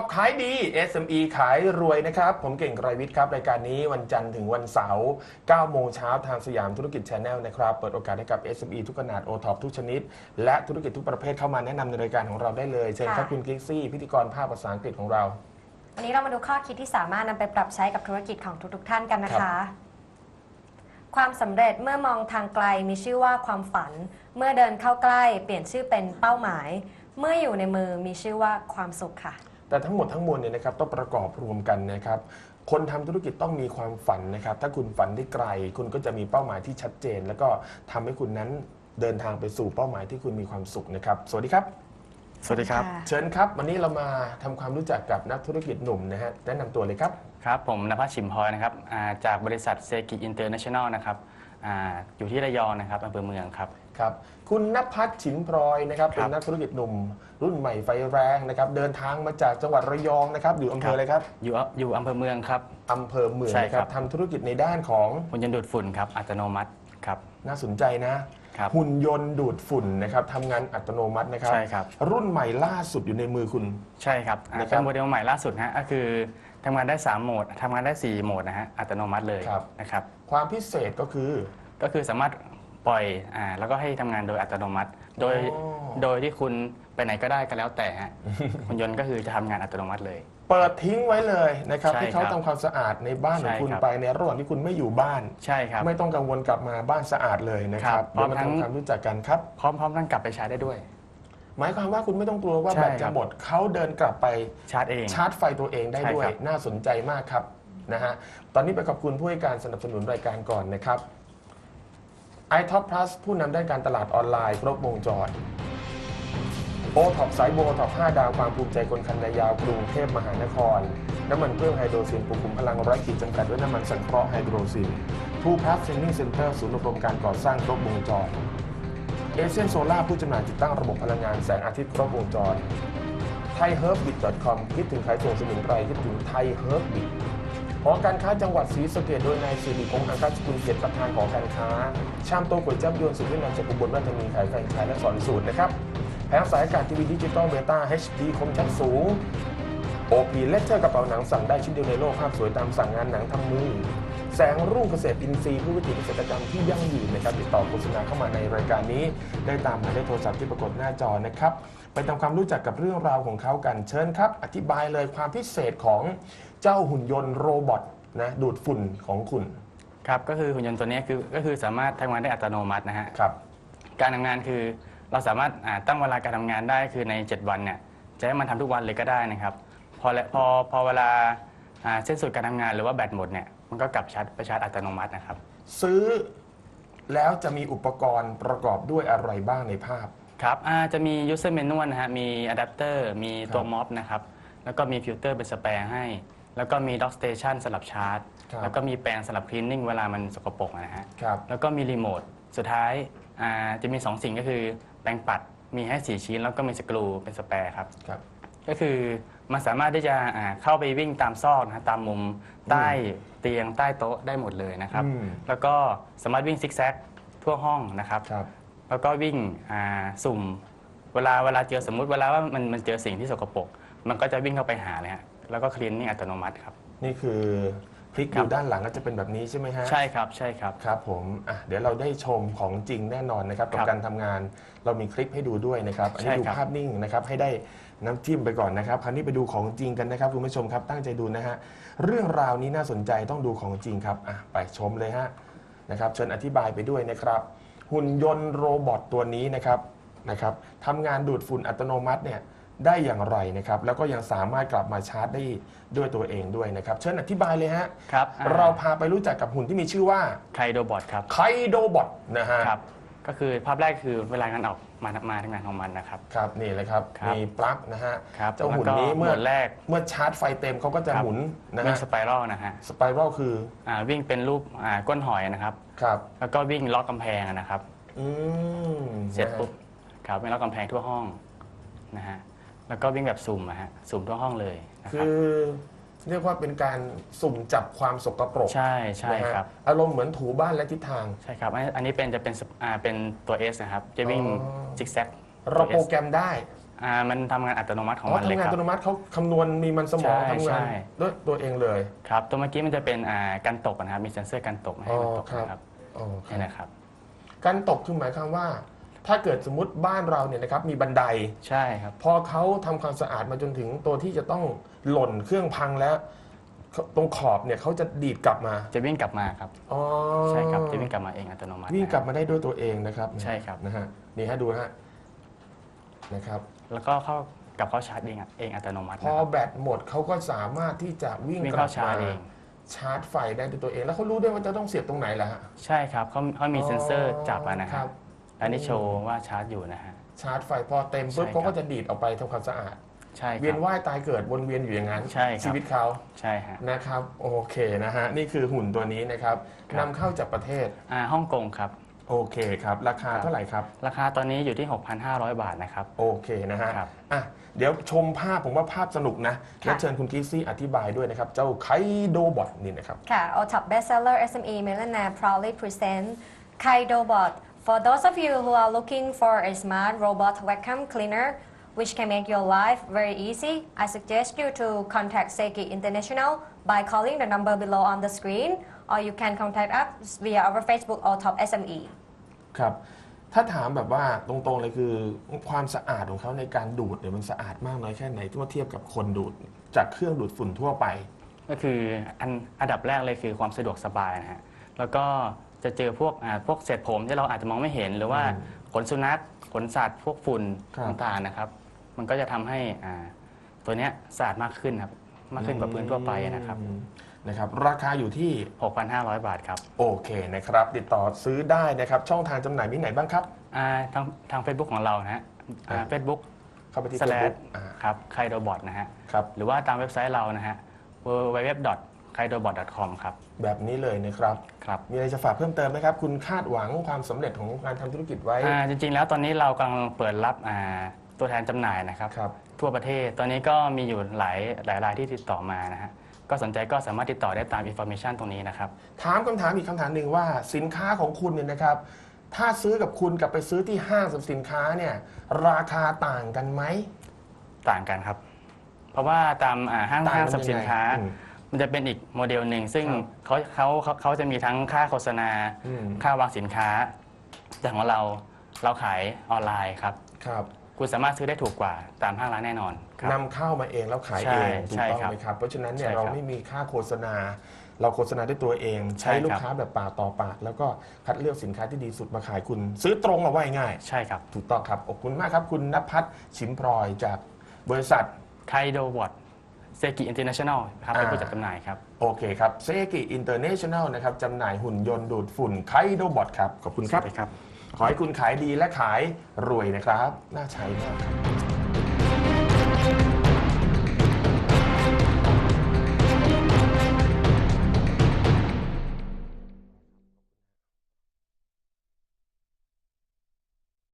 อบขายดี SME ขายรวยนะครับ ผมเก่งไกรวิทย์ครับ รายการนี้วันจันทร์ถึงวันเสาร์9โมงเช้าทางสยามธุรกิจ Channel นะครับ เปิดโอกาสให้กับ SME ทุกขนาด o t o p ทุกชนิด และธุรกิจทุกประเภทเข้ามาแนะนำในรายการของเราได้เลย เชิญครับค่ะคุณกิกซี่ พิธีกรภาคภาษาอังกฤษของเรา วันนี้เรามาดูข้อคิดที่สามารถนำไปปรับใช้กับธุรกิจของทุก ๆ ท่านกันนะคะ ความสำเร็จเมื่อมองทางไกลมีชื่อว่าความฝัน เมื่อเดินเข้าใกล้ เปลี่ยนชื่อเป็นเป้าหมาย เมื่ออยู่ในมือมีชื่อว่าความสุขค่ะ แต่ทั้งหมดทั้งมวลเนี่ยนะครับต้องประกอบรวมกันนะครับ คนทำธุรกิจต้องมีความฝันนะครับ ถ้าคุณฝันได้ไกล คุณก็จะมีเป้าหมายที่ชัดเจน แล้วก็ทำให้คุณนั้นเดินทางไปสู่เป้าหมายที่คุณมีความสุขนะครับ สวัสดีครับ สวัสดีครับค่ะเชิญครับ วันนี้เรามาทำความรู้จักกับนักธุรกิจหนุ่มนะฮะแนะนำตัวเลยครับ ครับ ผมนภัสชิมพลอยนะครับอ่าจากบริษัทเซกิอินเตอร์เนชั่นแนลนะครับ อาอยู่ที่ระยองนะครับอำเภอเมืองครับ ครับคุณนภัสฉิมพลอยนะครับครับเป็นนักธุรกิจหนุ่ม รุ่นใหม่ไฟแรงนะครับเดินทางมาจากจังหวัดระยองนะครับอยู่อำเภออะไรครับอยู่ออยู่อำเภอเมืองครับอำเภอเมืองใช่นะคครัรับบ ทำธุรกิจในด้านของหุ่นยนต์ดูดฝุ่นครับอัตโนมัติครับ น่าสนใจนะครับ หุ่นยนต์ดูดฝุ่นนะครับทำงานอัตโนมัตินะครับ ใช่ครับ รุ่นใหม่ล่าสุดอยู่ในมือคุณ ใช่ครับอ่านะครับ เป็นโมเดลใหม่ล่าสุดฮะก็คือ ทำงานได้ 3 โหมดทำงานได้ 4 โหมดนะฮะอัตโนมัติเลยครับ นะครับ ความพิเศษก็คือ ก็คือสามารถปล่อยอ่าแล้วก็ให้ทำงานโดยอัตโนมัติ โดยอ๋อ โดยที่คุณไปไหนก็ได้ก็แล้วแต่ฮะ หุ่นยนต์ก็คือจะทำงานอัตโนมัติเลย เปิดทิ้งไว้เลยนะครับใช่ให้เขาครับทำความสะอาดในบ้านของใช่คุณครับ ไปในระหว่างที่คุณไม่อยู่บ้าน ใช่ครับ ไม่ต้องกังวลกลับมาบ้านสะอาดเลยนะคครัรับบเดี๋ยวมาพร้อมทั้ง ทำความรู้จักกันครับ พร้อมพร้อมทั้งกลับไปใช้ได้ด้วย หมายความว่าคุณไม่ต้องกลัวว่าใช่แบตครัจะบหมดเขาเดินกลับไปชาร์จเอง ชาร์จไฟตัวเองได้ใช่ด้วย ครับ น่าสนใจมากครับนะฮะตอนนี้ไปขอบคุณผู้ให้การสนับสนุนรายการก่อนนะครับ iTop Plus ผู้นำด้านการตลาดออนไลน์ครบวงจรโอท็อปสายโบท็อป5ดาวความภูมิใจคนคันนายาวกรุงเทพมหานคร น้ำมันเครื่องไฮโดรซินปลุกคุมพลังไร้ขีดจำกัดด้วยน้ำมันสังเคราะห์ไฮโดรซินทูพัสเทรนนิ่งเซ็นเตอร์ศูนย์อบรมการก่อสร้างครบวงจร เอเชียนโซล่าผู้จำหน่ายติดตั้งระบบพลังงานแสงอาทิตย์ครบวงจรไทยเฮิร์บบิทคอมคิดถึงขายส่งสมุนไพรคิดถึงไทยเฮิร์บบิทหอการค้าจังหวัดศรีสะเกษโดยนายสิริพงษ์อังคสกุลเกียรติประธานหอการค้า ชามโตก๋วยจับยวนสุดที่นำจากอุบลราชธานีขายแฟรนไชส์และสอนสูตรนะครับแผงสายอากาศทีวีดิจิตอลเบต้า HD คมชัดสูง OP เลเทอร์กระเป๋าหนังสั่งได้ชิ้นเดียวในโลกภาพสวยตามสั่งงานหนังทำมือ แสงรุ่งเกษตรอินทรีย์ผู้วิถีเกษตรกรรมที่ยั่งยืนนะครับติดต่อโฆษณาเข้ามาในรายการนี้ ได้ตามหมายเลขโทรศัพท์ที่ปรากฏหน้าจอนะครับไปทำความรู้จักกับเรื่องราวของเขากันเชิญครับ อธิบายเลยความพิเศษของเจ้าหุ่นยนต์โรบอทนะดูดฝุ่นของคุณครับก็คือหุ่นยนต์ตัวนี้คือก็คือสามารถทำงานได้อัตโนมัตินะฮะครับการทำงานคือเราสามารถอ่าตั้งเวลาการทำงานได้คือใน 7 วันเนี่ยจะให้มันทำทุกวันเลยก็ได้นะครับ พอและพอพอเวลาอ่าเส้นสุดการทำงานหรือว่าแบตหมดเนี่ย มันก็กลับชาร์จไปชาร์จอัตโนมัตินะครับ ซื้อแล้วจะมีอุปกรณ์ประกอบด้วยอะไรบ้างในภาพ ครับอ่าจะมี user manual นะฮะ มีอะแดปเตอร์มีตัวครับม็อบนะครับ แล้วก็มีฟิลเตอร์เป็นสแปร์ให้ แล้วก็มี dock station สำหรับชาร์จ ครับ แล้วก็มีแปรงสำหรับ cleaning เวลามันสกปรกนะฮะ ครับ แล้วก็มีรีโมท สุดท้ายอ่าจะมี 2 สิ่งก็คือแปรงปัด มีให้ 4 ชิ้น แล้วก็มีสกรูเป็นสแปร์ครับ ครับ ก็คือมันสามารถที่จะอ่าเข้าไปวิ่งตามซอกนะฮะตามมุมใต้เตียงใต้โต๊ะได้หมดเลยนะครับ อืม แล้วก็สามารถวิ่งซิกแซกทั่วห้องนะครับ ครับ แล้วก็วิ่งอ่าสุ่มเวลาเวลาเจอสมมุติเวลาว่ามันมันเจอสิ่งที่สกปรกมันก็จะวิ่งเข้าไปหาเลยฮะแล้วก็คลีนนิ่งอัตโนมัติครับ นี่คือ พลิกคอรับยู่ด้านหลังก็จะเป็นแบบนี้ใช่ไหมฮะ ใช่ครับใช่ครับ ครับผมอะเดี๋ยวเราได้ชมของจริงแน่นอนนะครับกับครับการทำงานเรามีคลิปให้ดูด้วยนะครับอันนี้ใช่ดูครับ ภาพนิ่งนะครับให้ได้น้ำจิ้มไปก่อนนะครับคราวนี้ไปดูของจริงกันนะครับคุณผู้ชมครับตั้งใจดูนะฮะเรื่องราวนี้น่าสนใจต้องดูของจริงครับอะไปชมเลยฮะนะครับเชิญอธิบายไปด้วยนะครับ หุ่นยนต์โรบอทตัวนี้นะครับนะครับทำงานดูดฝุ่นอัตโนมัติเนี่ย ได้อย่างไรนะครับ แล้วก็ยังสามารถกลับมาชาร์จได้ด้วยตัวเองด้วยนะครับ เชิญอธิบายเลยฮะครับอ่เราพาไปรู้จักกับหุ่นที่มีชื่อว่าไคโดบอทครับไคโดบอทนะฮะครับ ก็คือภาพแรกคือเวลางานออกมามาทำงานของมันนะครับ ครับนี่เลยครับครับ มีปลั๊กนะฮะครับเจ้าหุ่นแล้วก็นี้เมื่หอมวดแรก เมื่อชาร์จไฟเต็มเขาก็จะครับ หมุนนะวิ่ฮะงสไปรัลนะฮะสไปรัลคืออ่าวิ่งเป็นรูปอ่าก้นหอยนะครับ ครับแล้วก็วิ่งล็อกกำแพงนะครับ อืมเสร็จนะฮะปุ๊บครับวิ่งล็อกกำแพงทั่วห้องนะฮะ แล้วก็วิ่งแบบสุ่มอะฮะสุ่มทั่วห้องเลยนะคคืรับ อเรียกว่าเป็นการสุ่มจับความสกปรกใช่ใช่นะฮะครับ อารมณ์เหมือนถูบ้านและทิศทาง ใช่ครับ อันนี้อันนี้เป็นจะเป็นสอ่าเป็นตัว S นะครับ จะวิ่งอ๋อซิกแซกเราโปรแกรมได้อ่ามันทำงานอัตโนมัติของอ๋อมันเลยทำงานคอัรับ ตโนมัติเขาคำนวณมีมันสมองใช่ทำงานใช่ ด้วยตัวเองเลย ครับ ตัวเมื่อกี้มันจะเป็นอ่าการตกนะครับ มีเซ็นเซอร์การตกไม่ให้มันตกอ๋อครับ นะครับอ๋อคนี่รับนะครับ การตกคือหมายความว่า ถ้าเกิดสมมติบ้านเราเนี่ยนะครับมีบันได ใช่ครับ พอเขาทำความสะอาดมาจนถึงตัวที่จะต้องหล่นเครื่องพังแล้ว ตรงขอบเนี่ยเขาจะดีดกลับมาจะวิ่งกลับมาครับ อ๋อใช่ครับจะวิ่งกลับมาเองอัตโนมัติวิ่งกลับนะมาได้ด้วยตัวเองนะครับใช่ครับ นะฮะนี่ฮะดูฮะนะครับ แล้วก็เข้ากลับเข้าชาร์จเองเองอัตโนมัติพนะอครับ แบตหมดเขาก็สามารถที่จะวิ่งวิ่งกลัเข้าบชาร์มาจเอง ชาร์จไฟได้ด้วยตัวเอง แล้วเขารู้ด้วยว่าจะต้องเสียบตรงไหนล่ะฮะ ใช่ครับเขาเขามีเซ็นเซอร์จับอะนะคครัรับบ อันนี้โชว์ว่าชาร์จอยู่นะฮะ ชาร์จไฟพอเต็มปุ๊บใช่ครับ เขาก็จะดีดออกไปทำความสะอาด ใช่คเวียรันบว่ายตายเกิดวนเวียนอยู่อย่างนั้นใช่ครับ ชีวิตเขาใช่ฮะ นะครับโอเคนะฮะนี่คือหุ่นตัวนี้นะครับครับ นำเข้าจากประเทศอ่าฮ่องกงครับ โอเคครับราคาครับ เท่าไหร่ครับราคาตอนนี้อยู่ที่ 6,500 บาทนะครับ โอเคนะฮะครับ อะเดี๋ยวชมภาพผมว่าภาพสนุกนะค่ะ และเชิญคุณกิซซี่อธิบายด้วยนะครับ เจ้าไคโดบอทนี่นะครับ ค่ะ o top bestseller SME Millionaire proudly present KaidoBot for those of you who are looking for a smart robot vacuum cleaner which can make your life very easy I suggest you to contact Seiki International by calling the number below on the screen or you can contact us via our Facebook or top SME ครับ ถ้าถามแบบว่าตรงๆเลยคือความสะอาดของเขาในการดูดเนี่ยมันสะอาดมากน้อยแค่ไหนเมื่อเทียบกับคนดูดจากเครื่องดูดฝุ่นทั่วไป ก็คืออันอันดับแรกเลยคือความสะดวกสบายนะฮะ แล้วก็ จะเจอพวกอ่าพวกเศษผมที่เราอาจจะมองไม่เห็น หรือว่าอืมขนสุนัขขนสัตว์ พวกฝุ่นครับ ต่างๆนะครับ มันก็จะทำให้อ่าตัวเนี้ยสะอาดมากขึ้นครับมากขึ้นกว่าพื้นทั่วไปนะครับ อืมนะครับ ราคาอยู่ที่6,500 บาทครับโอเคนะครับ ติดต่อซื้อได้นะครับ ช่องทางจำหน่ายมีไหนบ้างครับ อ่าทางทาง Facebook ของเรานะฮะอ่าเฟซบุ๊กเข้าไปที่ สแล Facebook ดอ่าครับไคโดบอทนะฮะ ครับ หรือว่าตามเว็บไซต์เรานะฮะ www.kaidobot.com ครับ แบบนี้เลยนะครับ ครับ มีอะไรจะฝากเพิ่มเติมไหมครับ คุณคาดหวังความสำเร็จของการทำธุรกิจไว้ อ่าจริงๆแล้วตอนนี้เรากำลังเปิดรับอ่าตัวแทนจำหน่ายนะครับ ครับ ทั่วประเทศตอนนี้ก็มีอยู่หลายหลายรายที่ติดต่อมานะฮะก็สนใจก็สามารถติดต่อได้ตามอินโฟ a t ชันตรงนี้นะครับ ถามคำถามอีกคำถามหนึ่งว่าสินค้าของคุณเนี่ยนะครับ ถ้าซื้อกับคุณกับไปซื้อที่ห้างสรรพสินค้าเนี่ยราคาต่างกันไหม ต่างกันครับ เพราะว่าตามอ่าห้างต่างกันห้างสรรพสินค้ายังไงอืม มันจะเป็นอีกโมเดลหนึ่งซึ่งครับเขาเขาเขาเขาจะมีทั้งค่าโฆษณา อืม ค่าวางสินค้า แต่ของเราเราขายออนไลน์ครับ ครับคุณสามารถซื้อได้ถูกกว่าตามห้างร้านแน่นอนครับ นำเข้ามาเองแล้วขายใช่เองถูกใช่ต้องครับไหมครับ เพราะฉะนั้นเนี่ยใช่ครับเราไม่มีค่าโฆษณา เราโฆษณาด้วยตัวเอง ใช่ใช้ลูกครับค้าแบบปากต่อปาก แล้วก็คัดเลือกสินค้าที่ดีสุดมาขายคุณ ซื้อตรงเอาไว้ง่าย ใช่ครับถูกต้องครับขอบคุณมากครับคุณนภัทรชิมพลอยจากบริษัท ไคโดวอต เซกิอินเตอร์เนชั่นแนลครับเป็นอ่าผู้จัดจำหน่ายครับ โอเคครับเซกิอินเตอร์เนชั่นแนลนะครับจำหน่ายหุ่นยนต์ดูดฝุ่นไคโดบอทครับ ขอบคุณครับสวัสดีครับ ขอให้คุณขายดีและขายรวยนะครับ น่าใช้มากครับ